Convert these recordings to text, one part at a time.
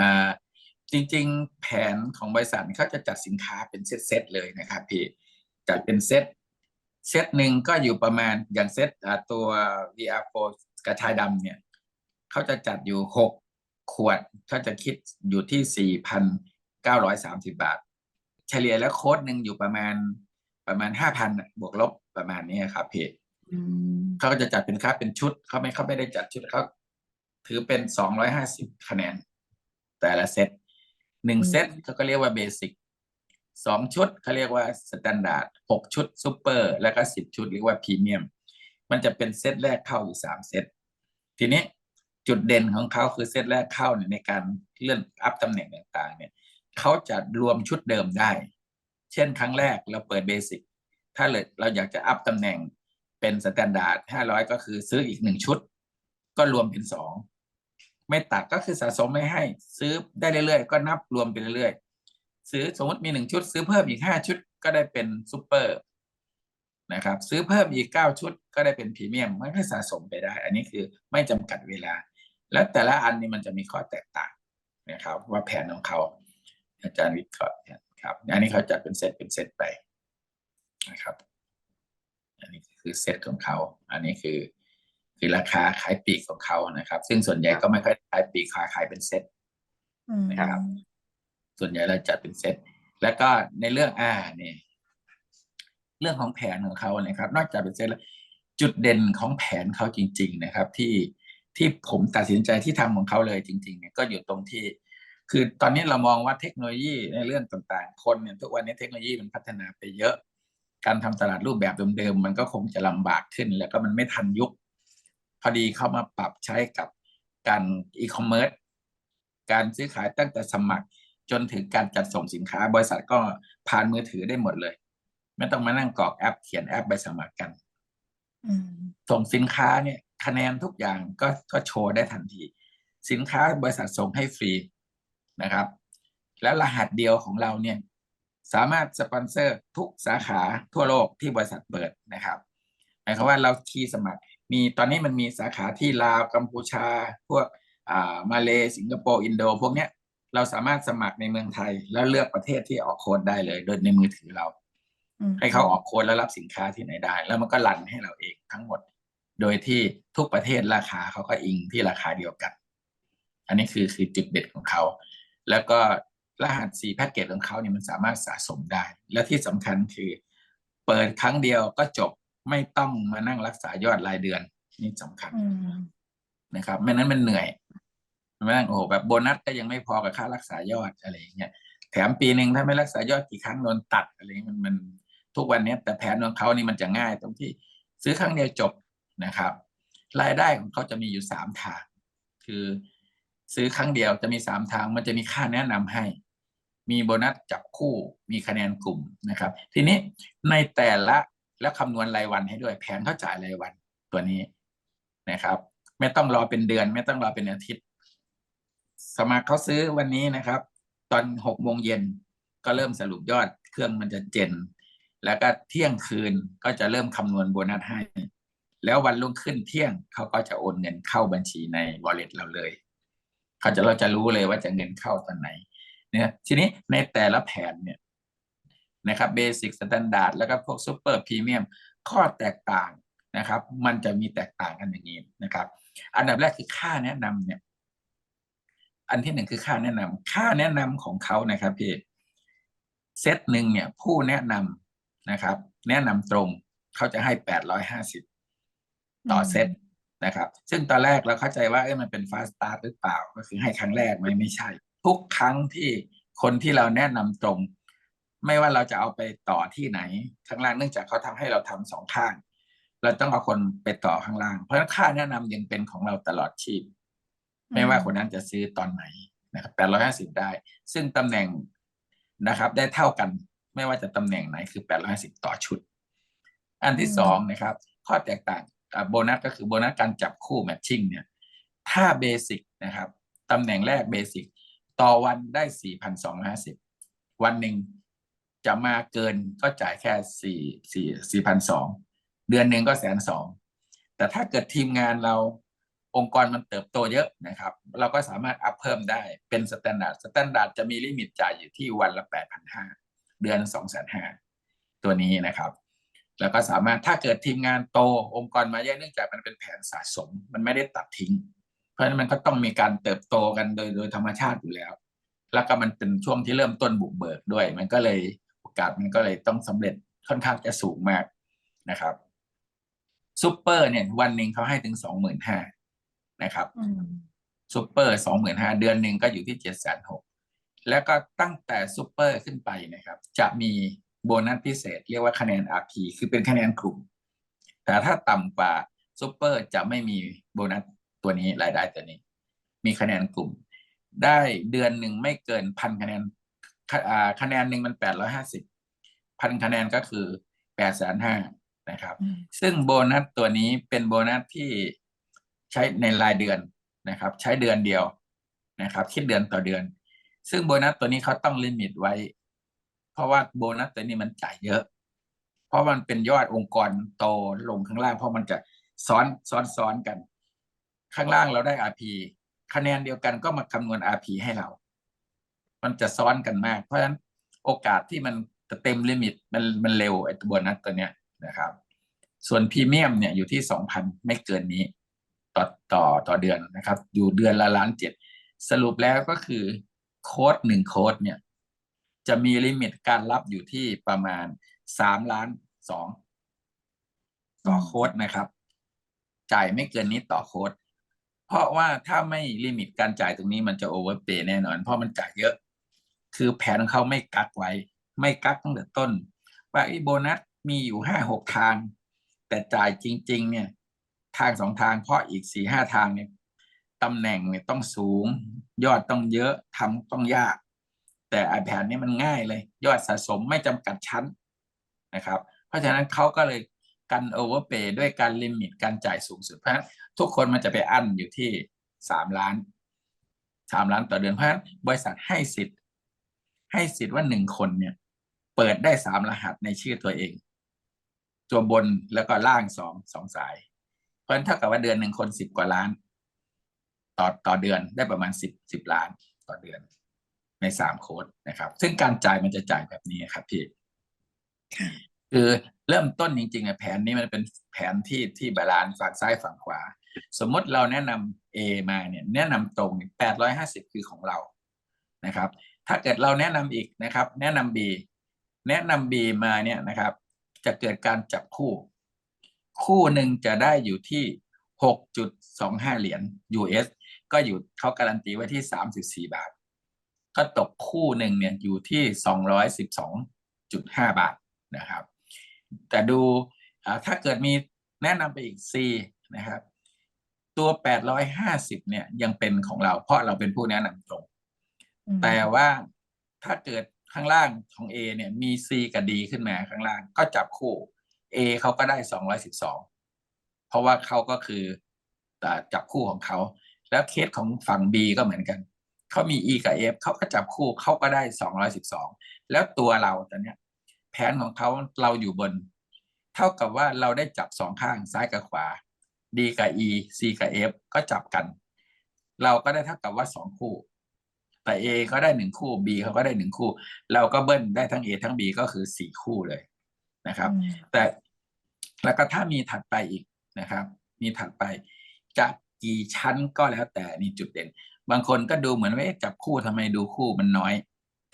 อ่าจริงๆ แผนของบริษัทเขาจะจัดสินค้าเป็นเซตๆเลยนะครับพี่จัดเป็นเซตเซตหนึ่งก็อยู่ประมาณอย่างเซตอ่าตัว VR4 กระชายดำเนี่ยเขาจะจัดอยู่หกขวดเขาจะคิดอยู่ที่สี่พันเก้าร้อยสามสิบาท เฉลี่ยแล้วโค้ดหนึ่งอยู่ประมาณประมาณห้าพันบวกลบประมาณนี้ครับพี่อืมเขาก็จะจัดเป็นค่าเป็นชุดเขาไม่เขาไม่ได้จัดชุดเขาถือเป็นสองร้อยห้าสิบคะแนน แต่ละเซตหนึ่งเซตเขาก็เรียกว่าเบสิกสองชุดเขาเรียกว่าสแตนดาร์ดหกชุดซูเปอร์แล้วก็สิบชุดเรียกว่าพรีเมียมมันจะเป็นเซตแรกเข้าอยู่สามเซตทีนี้จุดเด่นของเขาคือเซตแรกเข้าเนี่ยในการเลื่อนอัพตำแหน่งต่างๆ เนี่ยเขาจะรวมชุดเดิมได้ เช่นครั้งแรกเราเปิดเบสิกถ้าเลยเราอยากจะอัพตำแหน่งเป็นสแตนดาร์ดห้าร้อยก็คือซื้ออีกหนึ่งชุด ก็รวมเป็นสอง ไม่ตัดก็คือสะสมไม่ให้ ซื้อได้เรื่อยๆ ก็นับรวมไปเรื่อยๆ ซื้อสมมติมีหนึ่งชุด ซื้อเพิ่มอีกห้าชุดก็ได้เป็นซูเปอร์นะครับ ซื้อเพิ่มอีกเก้าชุด ก็ได้เป็นพรีเมียมมันก็สะสมไปได้ อันนี้คือไม่จำกัดเวลา และแต่ละอันนี้มันจะมีข้อแตกต่างนะครับ ว่าแผนของเขา อาจารย์วิเคราะห์ครับอันนี้เขาจัดเป็นเซตเป็นเซตไปนะครับ อันนี้คือเซตของเขา อันนี้คือ คือราคาขายปลีกของเขานะครับ ซึ่งส่วนใหญ่ก็ไม่ค่อยขายปลีกขายขายเป็นเซตอืมนะครับ ส่วนใหญ่เราจัดเป็นเซตแล้วก็ในเรื่องอ่านี่เรื่องของแผนของเขานะครับ นอกจากเป็นเซตแล้วจุดเด่นของแผนเขาจริง ๆ นะครับ ที่ที่ผมตัดสินใจที่ทำของเขาเลยจริง ๆ เนี่ยก็อยู่ตรงที่ คือตอนนี้เรามองว่าเทคโนโลยีในเรื่องต่างๆ คนเนี่ยทุกวันนี้เทคโนโลยีมันพัฒนาไปเยอะ การทำตลาดรูปแบบเดิมๆมันก็คงจะลำบากขึ้น แล้วก็มันไม่ทันยุค พอดีเข้ามาปรับใช้กับการอีคอมเมิร์ซการซื้อขายตั้งแต่สมัครจนถึงการจัดส่งสินค้า บริษัทก็ผ่านมือถือได้หมดเลย ไม่ต้องมานั่งกรอกแอป เขียนแอปใบสมัครกันอืมส่งสินค้าเนี่ย คะแนนทุกอย่างก็ก็โชว์ได้ทันที สินค้าบริษัทส่งให้ฟรีนะครับ แล้วรหัสเดียวของเราเนี่ย สามารถสปอนเซอร์ทุกสาขาทั่วโลกที่บริษัทเปิดนะครับหมายความว่าเราคีย์สมัคร มีตอนนี้มันมีสาขาที่ลาวกัมพูชา พวกอ่ามาเลสิงคโปร์อินโด พวกเนี้ยเราสามารถสมัครในเมืองไทย แล้วเลือกประเทศที่ออกโค้ดได้เลย โดยในมือถือเราอืมให้เขาออกโค้ดแล้วรับสินค้าที่ไหนได้ แล้วมันก็รันให้เราเองทั้งหมด โดยที่ทุกประเทศราคาเขาก็อิงที่ราคาเดียวกัน อันนี้คือคือจุดเด็ดของเขา แล้วก็รหัสสี่แพ็กเกจของเขาเนี่ยมันสามารถสะสมได้ และที่สำคัญคือ เปิดครั้งเดียวก็จบ ไม่ต้องมานั่งรักษายอดรายเดือน นี่สำคัญอืมนะครับ ไม่นั้นมันเหนื่อยไม่นั่งโอ้โหแบบโบนัสก็ยังไม่พอกับค่ารักษายอดอะไรอย่างเงี้ยแถมปีหนึ่งถ้าไม่รักษายอดกี่ครั้งโดนตัดอะไรเงี้ยมันมันทุกวันเนี้ยแต่แผนของเขานี่มันจะง่ายตรงที่ ซื้อครั้งเดียวจบนะครับ รายได้ของเขาจะมีอยู่สามทาง คือซื้อครั้งเดียวจะมีสามทาง มันจะมีค่าแนะนำให้ มีโบนัสจับคู่มีคะแนนกลุ่มนะครับ ทีนี้ในแต่ละ แล้วคำนวณรายวันให้ด้วย แผนเขาจ่ายรายวันตัวนี้นะครับ ไม่ต้องรอเป็นเดือน ไม่ต้องรอเป็นอาทิตย์ สมัครเขาซื้อวันนี้นะครับ ตอนหกโมงเย็นก็เริ่มสรุปยอดเครื่องมันจะเจน แล้วก็เที่ยงคืนก็จะเริ่มคำนวณโบนัสให้ แล้ววันรุ่งขึ้นเที่ยงเขาก็จะโอนเงินเข้าบัญชีใน wallet เราเลยเขาจะเราจะรู้เลยว่าจะเงินเข้าตอนไหน เนี่ย ทีนี้ในแต่ละแผนเนี่ย นะครับเบสิกสแตนดาร์ดแล้วก็พวกซูเปอร์พรีเมียมข้อแตกต่างนะครับ มันจะมีแตกต่างกันอย่างนี้นะครับ อันดับแรกคือค่าแนะนำเนี่ย อันที่หนึ่งคือค่าแนะนำค่าแนะนำของเขานะครับพี่เซตหนึ่งเนี่ย ผู้แนะนำนะครับ แนะนำตรงเขาจะให้แปดร้อยห้าสิบต่อเซตนะครับ ซึ่งตอนแรกเราเข้าใจว่าเอ้มันเป็นฟาสตาร์หรือเปล่า ก็คือให้ครั้งแรกไม่ไม่ใช่ ทุกครั้งที่คนที่เราแนะนำตรง ไม่ว่าเราจะเอาไปต่อที่ไหนข้างล่างเนื่องจากเขาทำให้เราทำสองข้าง เราต้องเอาคนไปต่อข้างล่าง เพราะฉะนั้นค่าแนะนำยังเป็นของเราตลอดชีพ ไม่ว่าคนนั้นจะซื้อตอนไหนนะครับแปดร้อยห้าสิบได้ ซึ่งตำแหน่งนะครับ ได้เท่ากันไม่ว่าจะตำแหน่งไหนคือแปดร้อยห้าสิบต่อชุด อันที่สองนะครับ ข้อแตกต่างโบนัสก็คือโบนัสการจับคู่แมทชิ่งเนี่ย ถ้าเบสิกนะครับตำแหน่งแรกเบสิกต่อวันได้สี่พันสองร้อยห้าสิบวันหนึ่ง จะมาเกินก็จ่ายแค่สี่สี่สี่พันสองเดือนหนึ่งก็แสนสองแต่ถ้าเกิดทีมงานเราองค์กรมันเติบโตเยอะนะครับ เราก็สามารถอัพเพิ่มได้เป็นสแตนดาร์ดสแตนดาร์ดจะมีลิมิตจ่ายอยู่ที่วันละแปดพันห้าเดือนสองแสนห้าตัวนี้นะครับ แล้วก็สามารถถ้าเกิดทีมงานโตองค์กรมาเยอะเนื่องจากมันเป็นแผนสะสม มันไม่ได้ตัดทิ้ง เพราะฉะนั้นมันก็ต้องมีการเติบโตกันโดยโดยธรรมชาติอยู่แล้ว แล้วก็มันเป็นช่วงที่เริ่มต้นบุกเบิกด้วย มันก็เลย กาสมันก็เลยต้องสำเร็จค่อนข้างจะสูงมากนะครับซูเปอร์เนี่ยวันหนึ่งเขาให้ถึงสองหมื่นห้านะครับอืมซูเปอร์สองหมื่นห้าเดือนหนึ่งก็อยู่ที่เจ็ดแสนหกแล้วก็ตั้งแต่ซูเปอร์ขึ้นไปนะครับ จะมีโบนัสพิเศษ เรียกว่าคะแนน RP คือเป็นคะแนนกลุ่ม แต่ถ้าต่ำกว่าซูเปอร์จะไม่มีโบนัสตัวนี้รายได้ตัวนี้ มีคะแนนกลุ่ม ได้เดือนหนึ่งไม่เกินพันคะแนน คะอ่าคะแนนหนึ่งมันแปดร้อยห้าสิบพันคะแนนก็คือแปดแสนห้านะครับอืมซึ่งโบนัสตัวนี้เป็นโบนัสที่ใช้ในรายเดือนนะครับ ใช้เดือนเดียวนะครับ คิดเดือนต่อเดือน ซึ่งโบนัสตัวนี้เขาต้องลิมิตไว้ เพราะว่าโบนัสตัวนี้มันจ่ายเยอะ เพราะมันเป็นยอดองค์กรโตลงข้างล่าง เพราะมันจะซ้อนซ้อนซ้อนกัน ข้างล่างเราได้ RP คะแนนเดียวกันก็มาคำนวณ RP ให้เรา มันจะซ้อนกันมาก เพราะฉะนั้นโอกาสที่มันจะเต็มลิมิตมันมันเร็วไอ้ตัวนัสตัวเนี้ยนะครับ ส่วนพรีเมียมเนี่ยอยู่ที่สองพันไม่เกินนี้ ต่อต่อต่อเดือนนะครับ อยู่เดือนละล้านเจ็ดสรุปแล้วก็คือโค้ดหนึ่งโค้ดเนี่ย จะมีลิมิตการรับอยู่ที่ประมาณสามล้านสองต่อโค้ดนะครับ จ่ายไม่เกินนี้ต่อโค้ดเพราะว่าถ้าไม่ลิมิตการจ่ายตรงนี้มันจะโอเวอร์เปย์แน่นอน เพราะมันจ่ายเยอะ คือแผนของเขาไม่กักไว้ ไม่กักตั้งแต่ต้น ว่าไอ้โบนัสมีอยู่ห้าหกทาง แต่จ่ายจริง ๆ เนี่ย ทางสองทางเพราะอีกสี่ห้าทางเนี่ยตำแหน่งเนี่ยต้องสูง ยอดต้องเยอะทำต้องยาก แต่ไอแผนนี้มันง่ายเลย ยอดสะสมไม่จำกัดชั้นนะครับ เพราะฉะนั้นเขาก็เลยกันโอเวอร์เปย์ด้วยการลิมิตการจ่ายสูงสุดเพราะฉะนั้นทุกคนมันจะไปอั้นอยู่ที่สามล้านสามล้านต่อเดือนเพราะฉะนั้นบริษัทให้สิทธิ์ ให้สิทธิ์ว่าหนึ่งคนเนี่ย เปิดได้สามรหัสในชื่อตัวเอง ตัวบนแล้วก็ล่างสองสองสาย เพราะฉะนั้นเท่ากับว่าเดือนหนึ่งคนสิบกว่าล้าน ต่อต่อเดือนได้ประมาณสิบสิบล้านต่อเดือนในสามโค้ดนะครับ ซึ่งการจ่ายมันจะจ่ายแบบนี้ครับพี่คือเริ่มต้นจริงๆแผนนี้มันเป็นแผนที่ที่บาลานซ์ฝั่งซ้ายฝั่งขวา สมมติเราแนะนำ A มาเนี่ย แนะนำตรงแปดร้อยห้าสิบคือของเรานะครับ ถ้าเกิดเราแนะนำอีกนะครับ แนะนำ B แนะนำ B มาเนี่ยนะครับ จะเกิดการจับคู่ คู่หนึ่งจะได้อยู่ที่หกจุดสองห้าเหรียญ US ก็อยู่เขาการันตีไว้ที่สามสิบสี่บาท ก็ตกคู่หนึ่งเนี่ยอยู่ที่สองร้อยสิบสองจุดห้าบาทนะครับ แต่ดูถ้าเกิดมีแนะนำไปอีก C นะครับ ตัว 850 เนี่ยยังเป็นของเราเพราะเราเป็นผู้แนะนำตรง แต่ว่าถ้าเกิดข้างล่างของ A เนี่ยมี C กับ D ขึ้นมาข้างล่างก็จับคู่ A เขาก็ได้212เพราะว่าเขาก็คือจับคู่ของเขา แล้วเคสของฝั่ง B ก็เหมือนกัน เขามี E กับ F เขาก็จับคู่เขาก็ได้212แล้วตัวเราตอนเนี้ยแผนของเขาเราอยู่บน เท่ากับว่าเราได้จับสองข้างซ้ายกับขวา D กับ E C กับ F ก็จับกัน เราก็ได้เท่ากับว่าสองคู่ แต่ A เขาได้หนึ่งคู่ B เขาก็ได้หนึ่งคู่ เราก็เบิ้ลได้ทั้ง A ทั้ง B ก็คือสี่คู่เลยนะครับอืมแต่แล้วก็ถ้ามีถัดไปอีกนะครับ มีถัดไปจะกี่ชั้นก็แล้วแต่นี่จุดเด่น บางคนก็ดูเหมือนว่าเอ๊ะจับคู่ทำไมดูคู่มันน้อย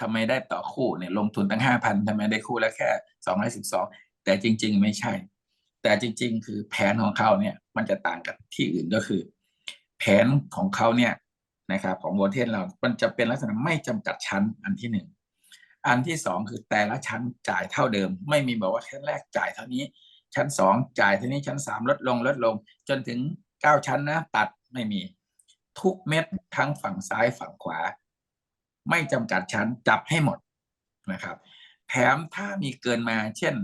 ทำไมได้ต่อคู่เนี่ยลงทุนตั้งห้าพันทำไมได้คู่แล้วแค่สองร้อยสิบสองแต่จริง ๆ ไม่ใช่ แต่จริง ๆ คือแผนของเขาเนี่ยมันจะต่างกับที่อื่นก็คือ แผนของเขาเนี่ย นะครับของโบเทนเรา มันจะเป็นลักษณะไม่จำกัดชั้นอันที่หนึ่งอันที่สองคือแต่ละชั้นจ่ายเท่าเดิม ไม่มีบอกว่าชั้นแรกจ่ายเท่านี้ ชั้นสองจ่ายเท่านี้ชั้นสามลดลงลดลง จนถึงเก้าชั้นนะตัดไม่มี ทุกเม็ดทั้งฝั่งซ้ายฝั่งขวา ไม่จำกัดชั้นจับให้หมดนะครับ แถมถ้ามีเกินมาเช่น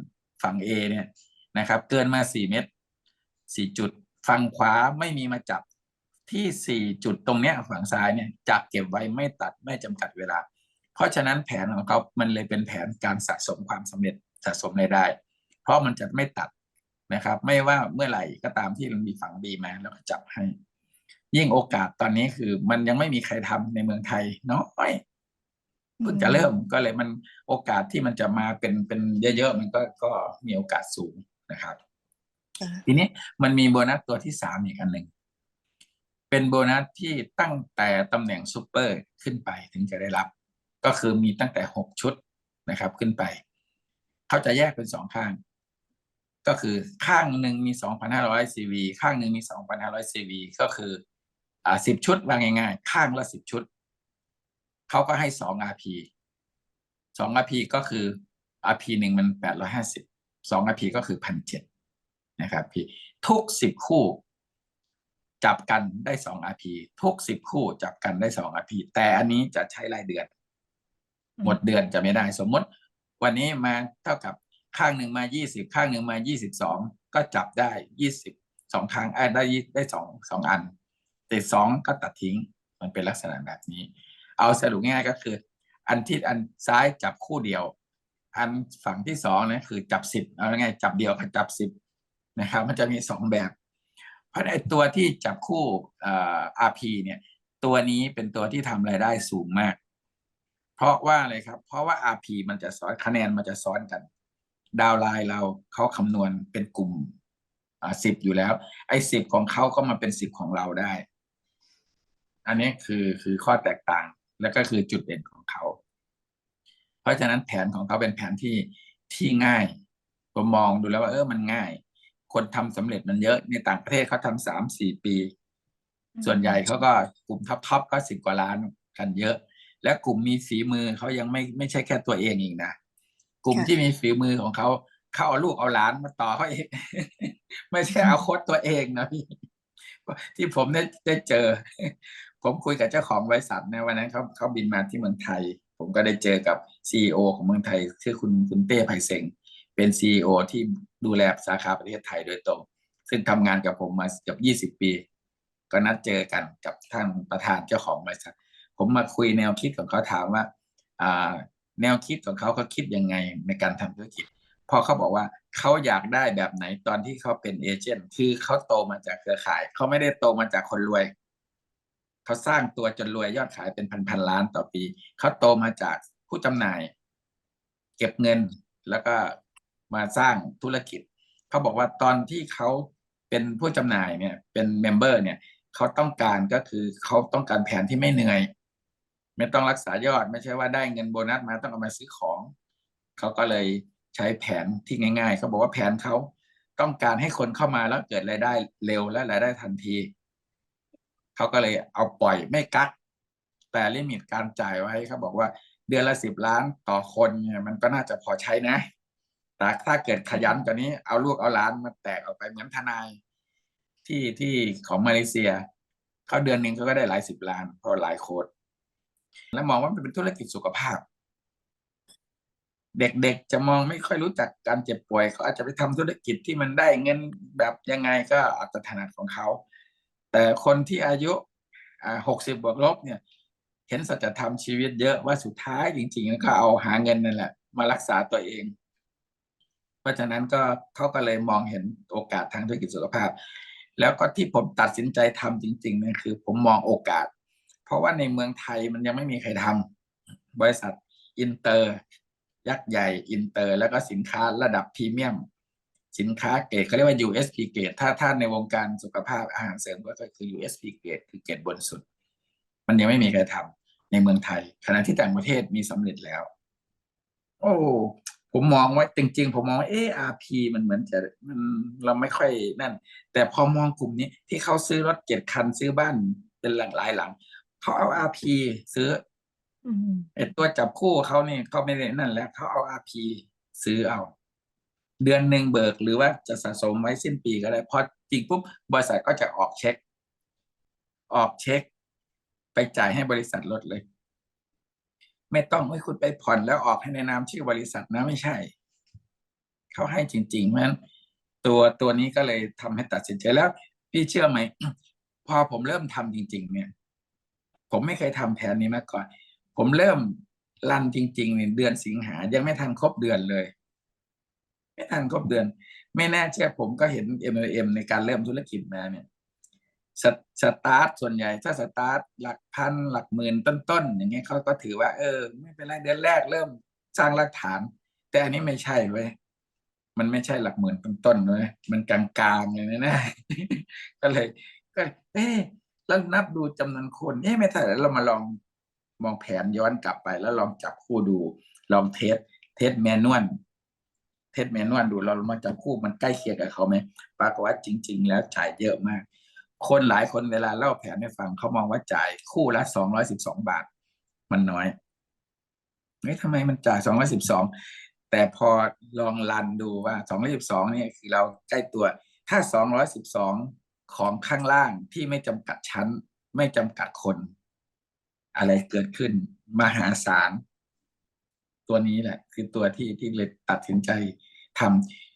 ฝั่ง A เนี่ยนะครับ เกินมาสี่เม็ดสี่จุดฝั่งขวาไม่มีมาจับ ที่สี่จุดตรงเนี้ยฝั่งซ้ายเนี่ยจับเก็บไว้ไม่ตัดไม่จำกัดเวลา เพราะฉะนั้นแผนของเขามันเลยเป็นแผนการสะสมความสำเร็จสะสมรายได้ เพราะมันจะไม่ตัดนะครับ ไม่ว่าเมื่อไหร่ก็ตามที่มันมีฝั่ง B มาแล้วก็จับให้ ยิ่งโอกาสตอนนี้คือ มันยังไม่มีใครทำในเมืองไทยน้อยเพิ่งจะเริ่มก็เลยมันโอกาสที่มันจะมาเป็นเป็นเยอะๆมันก็ก็มีโอกาสสูงนะครับค่ะทีนี้มันมีโบนัสตัวที่สามอีกอันหนึ่ง เป็นโบนัสที่ตั้งแต่ตำแหน่งซูเปอร์ขึ้นไปถึงจะได้รับ ก็คือมีตั้งแต่หกชุดนะครับขึ้นไป เขาจะแยกเป็นสองข้าง ก็คือข้างหนึ่งมีสองพันห้าร้อยซีวีข้างหนึ่งมีสองพันห้าร้อยซีวีก็คืออ่าสิบชุดวาง่ายๆ ข้างละสิบชุด เขาก็ให้สอง RP สอง RP ก็คือ RP หนึ่งมันแปดร้อยห้าสิบสอง RP ก็คือพันเจ็ดนะครับพี่ทุกสิบคู่ จับกันได้สอง RP ทุกสิบคู่จับกันได้สอง RP แต่อันนี้จะใช้รายเดือน หมดเดือนจะไม่ได้สมมติ วันนี้มาเท่ากับข้างหนึ่งมายี่สิบข้างหนึ่งมายี่สิบสองก็จับได้ยี่สิบสองครั้งเอ้ยได้ยี่ได้สองสองอันแต่สองก็ตัดทิ้งมันเป็นลักษณะแบบนี้ เอาสรุปง่ายๆก็คือ อันที่อันซ้ายจับคู่เดียว อันฝั่งที่สองนะคือจับสิบเอาง่ายๆจับเดียวกับจับสิบนะครับ มันจะมีสองแบบ เพราะไอ้ตัวที่จับคู่อ่อ RP เนี่ย ตัวนี้เป็นตัวที่ทำรายได้สูงมาก เพราะว่าอะไรครับ เพราะว่า RP มันจะซ้อนคะแนนมันจะซ้อนกัน ดาวไลน์เราเขาคำนวณเป็นกลุ่มสิบอยู่แล้ว ไอ้สิบของเขาก็มาเป็นสิบของเราได้ อันนี้คือคือข้อแตกต่างแล้วก็คือจุดเด่นของเขา เพราะฉะนั้นแผนของเขาเป็นแผนที่ที่ง่ายผมมองดูแล้วว่าเออมันง่าย คนทำสำเร็จมันเยอะในต่างประเทศเขาทำสามสี่ปี ส่วนใหญ่เขาก็กลุ่มท็อปท็อปก็สิบกว่าล้านกันเยอะ และกลุ่มมีฝีมือเขายังไม่ไม่ใช่แค่ตัวเองเองนะกลุ่มค่ะที่มีฝีมือของเขาเขาเอาลูกเอาหลานมาต่อเขาเองไม่ใช่เอาโค้ดตัวเองนะพี่ที่ผมได้ได้เจอ ผมคุยกับเจ้าของบริษัทนะวันนั้นเขาเขาบินมาที่เมืองไทย ผมก็ได้เจอกับซีอของเมืองไทยชื่อคุณคุณเต้ไผ่เซ็ง เป็นซีอที่ดูแลสาขาประเทศไทยโดยตรง ซึ่งทำงานกับผมมาเกือบยี่สิบปี ก็นัดเจอกันกับท่านประธานเจ้าของบริษัท ผมมาคุยแนวคิดของเขาถามว่าแนวคิดของเขาเขาคิดยังไงในการทำธุรกิจพอเขาบอกว่าเขาอยากได้แบบไหนตอนที่เขาเป็นเอเจนต์คือเขาโตมาจากเครือข่าย เขาไม่ได้โตมาจากคนรวย เขาสร้างตัวจนรวยยอดขายเป็นพันพันๆล้านต่อปี เขาโตมาจากผู้จำหน่าย เก็บเงินแล้วก็ มาสร้างธุรกิจ เขาบอกว่าตอนที่เขาเป็นผู้จำหน่ายเนี่ยเป็นเมมเบอร์เนี่ยเขาต้องการก็คือเขาต้องการแผนที่ไม่เหนื่อย ไม่ต้องรักษายอด ไม่ใช่ว่าได้เงินโบนัสมาต้องเอามาซื้อของ เขาก็เลยใช้แผนที่ง่ายๆ เขาบอกว่าแผนเขาต้องการให้คนเข้ามาแล้วเกิดรายได้เร็วและรายได้ทันที เขาก็เลยเอาปล่อยไม่กัก แต่ลิมิตการจ่ายไว้เขาบอกว่าเดือนละสิบล้านต่อคนเนี่ยมันก็น่าจะพอใช้นะ แต่ถ้าเกิดขยันกว่านี้เอาลูกเอาหล้านมาแตกออกไปเหมือนทนายที่ที่ของมาเลเซียเขาเดือนหนึ่งเขาก็ได้หลายสิบล้านเพราะหลายโค้ดแล้วมองว่ามันเป็นธุรกิจสุขภาพ เด็กๆจะมองไม่ค่อยรู้จักการเจ็บป่วยเขาอาจจะไปทำธุรกิจที่มันได้เงินแบบยังไงก็อาจจะถนัดของเขา แต่คนที่อายุหกสิบบวกลบเนี่ย เห็นสัจธรรมชีวิตเยอะว่าสุดท้ายจริงๆแล้วก็เอาหาเงินนั่นแหละ มารักษาตัวเอง เพราะฉะนั้นก็เขาก็เลยมองเห็นโอกาสทางธุรกิจสุขภาพ แล้วก็ที่ผมตัดสินใจทำจริงๆนี่ยคือ ผมมองโอกาส เพราะว่าในเมืองไทยมันยังไม่มีใครทำบริษัทอินเตอร์ ยักษ์ใหญ่อินเตอร์ แล้วก็สินค้าระดับพรีเมียม สินค้าเกรดเขาเรียกว่า USP เกรดถ้าถ้านในวงการสุขภาพอาหารเสริมก็คือ USP เกรดคือเกรดบนสุด มันยังไม่มีใครทำในเมืองไทยขณะที่ต่างประเทศมีสำเร็จแล้ว โอ้ ผมมองว่าจริง ๆ ผมมองว่าเออ RP มันเหมือนจะมันเราไม่ค่อยนั่น แต่พอมองกลุ่มนี้ที่เขาซื้อรถเจ็ดคันซื้อบ้านเป็นหลังหลายหลังเขาเอา RP ซื้ออืมไอ้ตัวจับคู่เขาเนี่ยเขาไม่ได้นั่นแล้วเขาเอา RP ซื้อเอา เดือนหนึ่งเบิกหรือว่าจะสะสมไว้สิ้นปีก็ได้พอจริงปุ๊บบริษัทก็จะออกเช็ค ออกเช็ค ไปจ่ายให้บริษัทรถเลย ไม่ต้องให้คุณไปผ่อนแล้วออกให้ในนามชื่อบริษัทนะไม่ใช่ เขาให้จริงๆเพราะฉะนั้นตัวตัวนี้ก็เลยทำให้ตัดสินใจแล้ว พี่เชื่อไหมพอผมเริ่มทำจริง ๆ เนี่ย ผมไม่เคยทำแผนนี้มาก่อน ผมเริ่มรันจริงๆเนี่ยเดือนสิงหายังไม่ทันครบเดือนเลย ไม่ทันครบเดือน ไม่แน่เชื่อผมก็เห็น MLM ในการเริ่มธุรกิจมาเนี่ย สสตาร์ทส่วนใหญ่ ถ้าสตาร์ทหลักพันหลักหมื่นต้นๆอย่างเงี้ยเขาก็ถือว่า เออ ไม่เป็นไรเดือนแรกเริ่มสร้างหลักฐาน แต่อันนี้ไม่ใช่เว้ยมันไม่ใช่หลักหมื่นต้นๆเลยมันกลางๆเลยนะ ก็เลย ก็ เอ๊ะแล้วนับดูจำนวนคนเอ๊ะไม่ใช่แล้วเรามาลองมองแผนย้อนกลับไป แล้วลองจับคู่ดู ลองเทสเทสแมนนวลเทสแมนนวลดูเรามาจับคู่มันใกล้เคียงกับเขาไหมปรากฏว่าจริง ๆ แล้วจ่ายเยอะมาก คนหลายคนเวลาเล่าแผนให้ฟังเขามองว่าจ่ายคู่ละสองร้อยสิบสองบาท มันน้อยเฮ้ยทำไมมันจ่ายสองร้อยสิบสองแต่พอลองรันดูว่าสองร้อยสิบสองเนี่ยคือเราใกล้ตัวถ้าสองร้อยสิบสองของข้างล่างที่ไม่จำกัดชั้น ไม่จำกัดคน อะไรเกิดขึ้น มหาศาลตัวนี้แหละ คือตัวที่ที่เลยตัดสินใจทำ